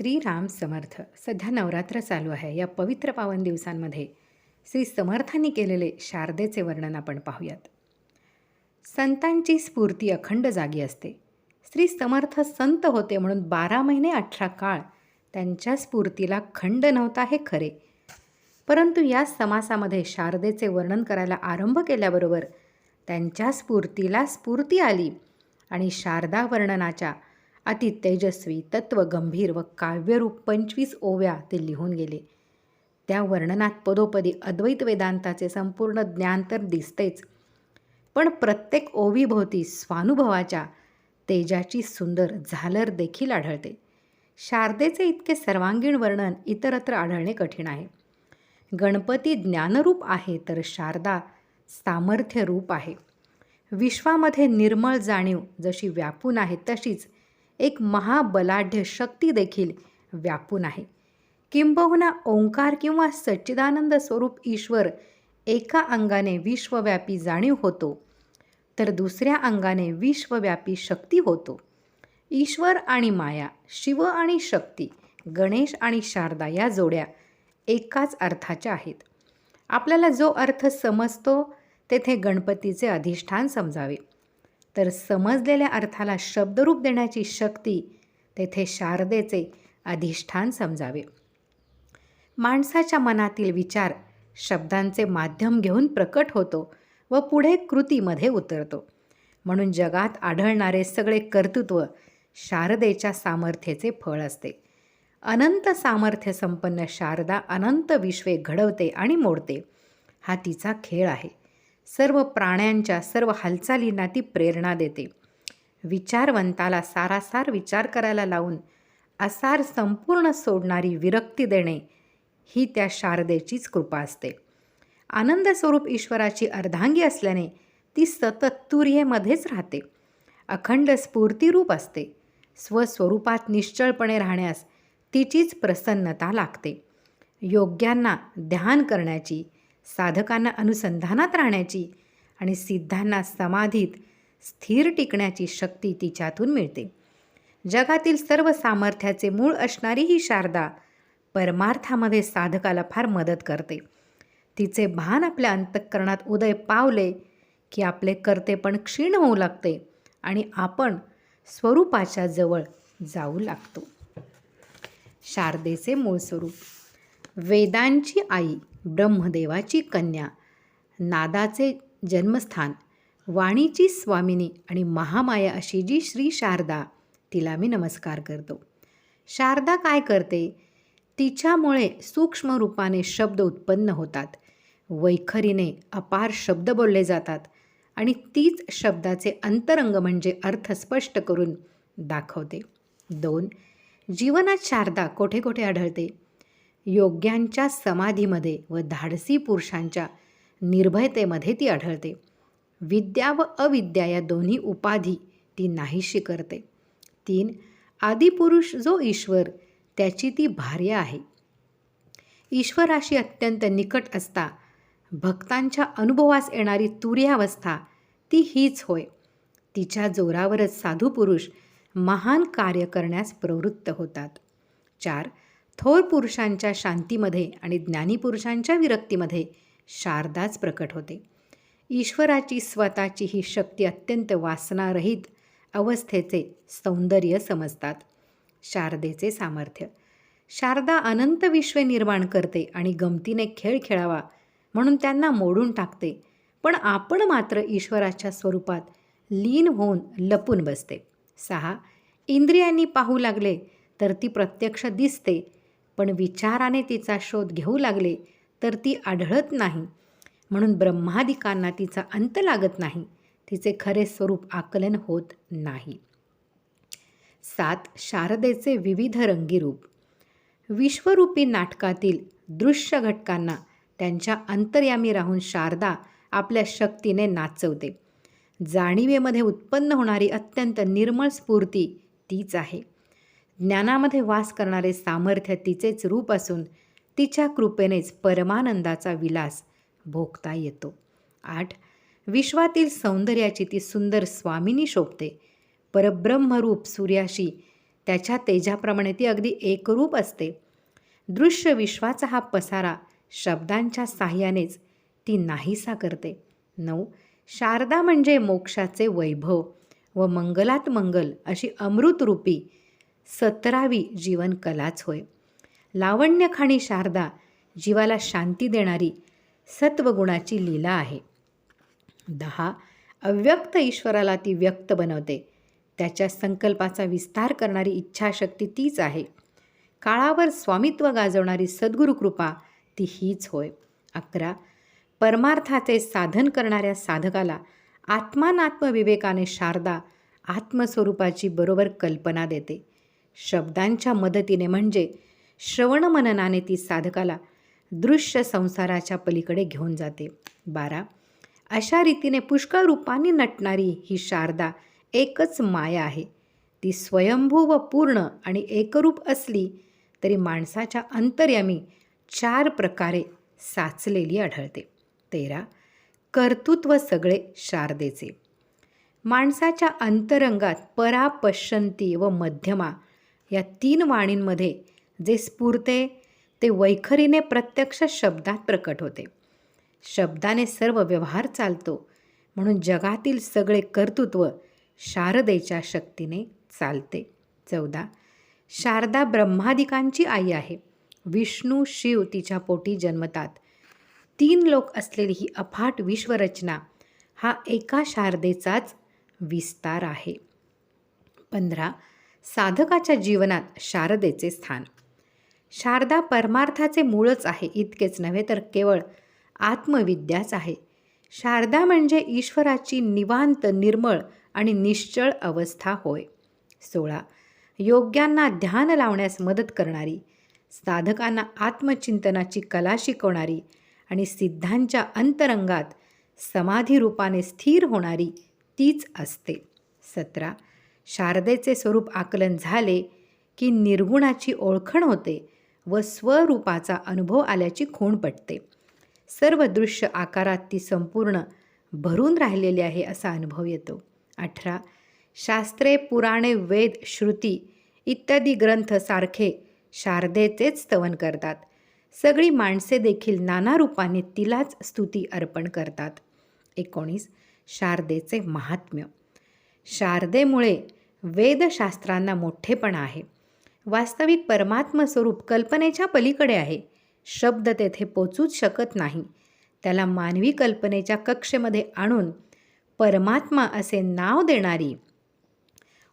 श्रीराम समर्थ. सध्या नवरात्र चालू आहे. या पवित्र पावन दिवसांमध्ये श्री समर्थांनी केलेले शारदेचे वर्णन आपण पाहूयात. संतांची स्फूर्ती अखंड जागी असते. श्री समर्थ संत होते म्हणून बारा महिने अठरा काळ त्यांच्या स्फूर्तीला खंड नव्हता हे खरे. परंतु या समासामध्ये शारदेचे वर्णन करायला आरंभ केल्याबरोबर त्यांच्या स्फूर्तीला स्फूर्ती आली आणि शारदा वर्णनाच्या अति तेजस्वी तत्वगंभीर व काव्यरूप पंचवीस ओव्या ते लिहून गेले. त्या वर्णनात पदोपदी अद्वैत वेदांताचे संपूर्ण ज्ञान तर दिसतेच पण प्रत्येक ओवीभोवती स्वानुभवाच्या तेजाची सुंदर झालर देखील आढळते. शारदेचे इतके सर्वांगीण वर्णन इतरत्र आढळणे कठीण आहे. गणपती ज्ञानरूप आहे तर शारदा सामर्थ्यरूप आहे. विश्वामध्ये निर्मळ जाणीव जशी व्यापून आहे तशीच एक महाबलाढ्य शक्ती देखील व्यापून आहे. किंबहुना ओंकार किंवा सच्चिदानंद स्वरूप ईश्वर एका अंगाने विश्वव्यापी जाणीव होतो तर दुसऱ्या अंगाने विश्वव्यापी शक्ती होतो. ईश्वर आणि माया शिव आणि शक्ती गणेश आणि शारदा या जोड्या एकाच अर्थाच्या आहेत. आपल्याला जो अर्थ समजतो तेथे गणपतीचे अधिष्ठान समजावे. तर समजलेल्या अर्थाला शब्दरूप देण्याची शक्ती तेथे शारदेचे अधिष्ठान समजावे. माणसाच्या मनातील विचार शब्दांचे माध्यम घेऊन प्रकट होतो व पुढे कृतीमध्ये उतरतो. म्हणून जगात आढळणारे सगळे कर्तृत्व शारदेच्या सामर्थ्याचे फळ असते. अनंत सामर्थ्य संपन्न शारदा अनंत विश्वे घडवते आणि मोडते. हा तिचा खेळ आहे. सर्व प्राण्यांच्या सर्व हालचालींना ती प्रेरणा देते. विचारवंताला सारासार विचार करायला लावून असार संपूर्ण सोडणारी विरक्ती देणे ही त्या शारदेचीच कृपा असते. आनंद स्वरूप ईश्वराची अर्धांगी असल्याने ती सतत तुर्येमध्येच राहते. अखंड स्फूर्तिरूप असते. स्वस्वरूपात निश्चळपणे राहण्यास तिचीच प्रसन्नता लागते. योग्यांना ध्यान करण्याची साधकांना अनुसंधानात राहण्याची आणि सिद्धांना समाधीत स्थिर टिकण्याची शक्ती तिच्यातून मिळते. जगातील सर्व सामर्थ्याचे मूळ असणारी ही शारदा परमार्थामध्ये साधकाला फार मदत करते. तिचे भान आपल्या अंतःकरणात उदय पावले की आपले कर्तेपण क्षीण होऊ लागते आणि आपण स्वरूपाच्या जवळ जाऊ लागतो. शारदेचे मूळ स्वरूप वेदांची आई ब्रह्मदेवाची कन्या. नादाचे जन्मस्थान. वाणीची स्वामिनी आणि महामाया अशी जी श्री शारदा तिला मी नमस्कार करतो. शारदा काय करते? तिच्यामुळे सूक्ष्म रूपाने शब्द उत्पन्न होतात. वैखरीने अपार शब्द बोलले जातात आणि तीच शब्दाचे अंतरंग म्हणजे अर्थ स्पष्ट करून दाखवते. दोन जीवनात शारदा कोठे कोठे आढळते? योग्यांच्या समाधीमध्ये व धाडसी पुरुषांच्या निर्भयतेमध्ये ती आढळते. विद्या व अविद्या या दोन्ही उपाधी ती नाहीशी करते. तीन आदिपुरुष जो ईश्वर त्याची ती भार्य आहे. ईश्वराशी अत्यंत निकट असता भक्तांच्या अनुभवास येणारी तुर्यावस्था ती हीच होय. तिच्या जोरावरच साधू पुरुष महान कार्य करण्यास प्रवृत्त होतात. चार थोर पुरुषांच्या शांतीमध्ये आणि ज्ञानीपुरुषांच्या विरक्तीमध्ये शारदाच प्रकट होते. ईश्वराची स्वतःची ही शक्ती अत्यंत वासनारहित अवस्थेचे सौंदर्य समजतात. शारदेचे सामर्थ्य. शारदा अनंत विश्वे निर्माण करते आणि गमतीने खेळ खेळावा म्हणून त्यांना मोडून टाकते. पण आपण मात्र ईश्वराच्या स्वरूपात लीन होऊन लपून बसते. सहा इंद्रियांनी पाहू लागले तर ती प्रत्यक्ष दिसते पण विचाराने तिचा शोध घेऊ लागले तर ती आढळत नाही. म्हणून ब्रह्मादिकांना तिचा अंत लागत नाही. तिचे खरे स्वरूप आकलन होत नाही. सात. शारदेचे विविध रंगी रूप विश्वरूपी नाटकातील दृश्य घटकांना त्यांच्या अंतर्यामी राहून शारदा आपल्या शक्तीने नाचवते. जाणीवेमध्ये उत्पन्न होणारी अत्यंत निर्मळ स्फूर्ती तीच आहे. ज्ञानामध्ये वास करणारे सामर्थ्य तिचेच रूप असून तिच्या कृपेनेच परमानंदाचा विलास भोगता येतो. आठ. विश्वातील सौंदर्याची ती सुंदर स्वामिनी शोभते. परब्रह्मरूप सूर्याशी त्याच्या तेजाप्रमाणे ती अगदी एकरूप असते. दृश्य विश्वाचा हा पसारा शब्दांच्या साह्यानेच ती नाहीसा करते. नऊ. शारदा म्हणजे मोक्षाचे वैभव व मंगलात मंगल अशी अमृतरूपी सतरावी जीवन कलाच होय लावण्यखाणी शारदा जीवाला शांती देणारी सत्वगुणाची लीला आहे. दहा अव्यक्त ईश्वराला ती व्यक्त बनवते. त्याच्या संकल्पाचा विस्तार करणारी इच्छाशक्ती तीच आहे. काळावर स्वामित्व गाजवणारी सद्गुरू कृपा ती हीच होय. अकरा परमार्थाचे साधन करणाऱ्या साधकाला आत्मानात्मविवेकाने शारदा आत्मस्वरूपाची बरोबर कल्पना देते. शब्दांच्या मदतीने म्हणजे श्रवणमननाने ती साधकाला दृश्य संसाराच्या पलीकडे घेऊन जाते. बारा. अशा रीतीने पुष्कळ रूपाने नटणारी ही शारदा एकच माया आहे. ती स्वयंभू व पूर्ण आणि एकरूप असली तरी माणसाच्या अंतर्यामी चार प्रकारे साचलेली आढळते. तेरा. कर्तृत्व सगळे शारदेचे. माणसाच्या अंतरंगात परापश्यंती व मध्यमा या तीन वाणींमध्ये जे स्फुरते ते वैखरीने प्रत्यक्ष शब्दात प्रकट होते. शब्दाने सर्व व्यवहार चालतो म्हणून जगातील सगळे कर्तृत्व शारदेच्या शक्तीने चालते. चौदा. शारदा ब्रह्मादिकांची आई आहे. विष्णू शिव तिच्या पोटी जन्मतात. तीन लोक असलेली ही अफाट विश्वरचना हा एका शारदेचाच विस्तार आहे. पंधरा. साधकाच्या जीवनात शारदेचे स्थान. शारदा परमार्थाचे मूळच आहे इतकेच नव्हे तर केवळ आत्मविद्याच आहे. शारदा म्हणजे ईश्वराची निवांत निर्मळ आणि निश्चळ अवस्था होय. सोळा. योग्यांना ध्यान लावण्यास मदत करणारी साधकांना आत्मचिंतनाची कला शिकवणारी आणि सिद्धांच्या अंतरंगात समाधी रूपाने स्थिर होणारी तीच असते. सतरा. शारदेचे स्वरूप आकलन झाले की निर्गुणाची ओळखण होते व स्वरूपाचा अनुभव आल्याची खूण पटते. सर्व दृश्य आकारात ती संपूर्ण भरून राहिलेली आहे असा अनुभव येतो. अठरा. शास्त्रे पुराणे वेद श्रुती इत्यादी ग्रंथ सारखे शारदेचेच स्तवन करतात. सगळी माणसे देखील नाना रूपाने तिलाच स्तुती अर्पण करतात. एकोणीस. शारदेचे महात्म्य. शारदेमुळे वेदशास्त्रांना मोठेपणा आहे. वास्तविक परमात्म स्वरूप कल्पनेच्या पलीकडे आहे. शब्द तेथे पोचूच शकत नाही. त्याला मानवी कल्पनेच्या कक्षेमध्ये आणून परमात्मा असे नाव देणारी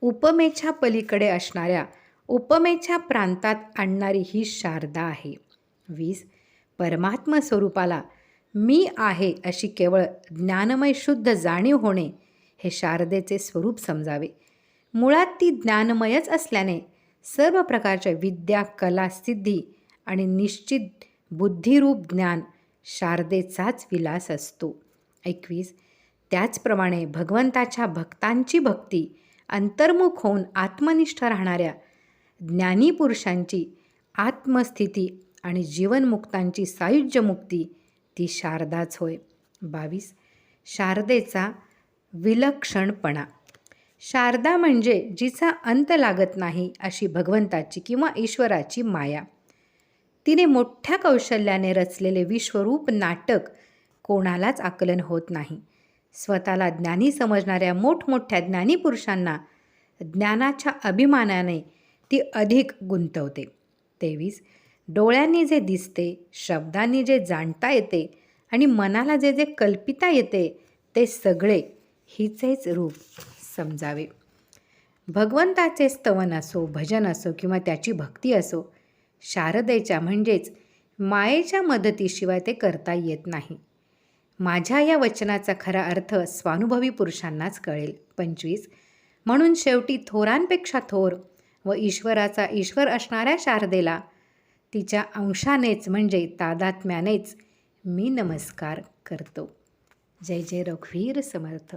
उपमेच्या पलीकडे असणाऱ्या उपमेच्या प्रांतात आणणारी ही शारदा आहे. वीस परमात्म स्वरूपाला मी आहे अशी केवळ ज्ञानमय शुद्ध जाणीव होणे हे शारदेचे स्वरूप समजावे. मुळात ती ज्ञानमयच असल्याने सर्व प्रकारच्या विद्या कला सिद्धी आणि निश्चित बुद्धिरूप ज्ञान शारदेचाच विलास असतो. एकवीस त्याचप्रमाणे भगवंताच्या भक्तांची भक्ती अंतर्मुख होऊन आत्मनिष्ठ राहणाऱ्या ज्ञानी पुरुषांची आत्मस्थिती आणि जीवनमुक्तांची सायुज्यमुक्ती ती शारदाच होय. बावीस शारदेचा विलक्षणपणा. शारदा म्हणजे जिचा अंत लागत नाही अशी भगवंताची किंवा ईश्वराची माया. तिने मोठ्या कौशल्याने रचलेले विश्वरूप नाटक कोणालाच आकलन होत नाही. स्वतःला ज्ञानी समजणाऱ्या मोठमोठ्या ज्ञानी पुरुषांना ज्ञानाच्या अभिमानाने ती अधिक गुंतवते. तेवीस डोळ्यांनी जे दिसते शब्दांनी जे जाणता येते आणि मनाला जे जे कल्पिता येते ते सगळे हिचेच रूप. समजावे. भगवंताचे स्तवन असो भजन असो किंवा त्याची भक्ती असो शारदेच्या म्हणजेच मायेच्या मदतीशिवाय ते करता येत नाही. माझ्या या वचनाचा खरा अर्थ स्वानुभवी पुरुषांनाच कळेल. पंचवीस. म्हणून शेवटी थोरांपेक्षा थोर व ईश्वराचा ईश्वर असणाऱ्या शारदेला तिच्या अंशानेच म्हणजे तादात्म्यानेच मी नमस्कार करतो. जय जय रघुवीर समर्थ.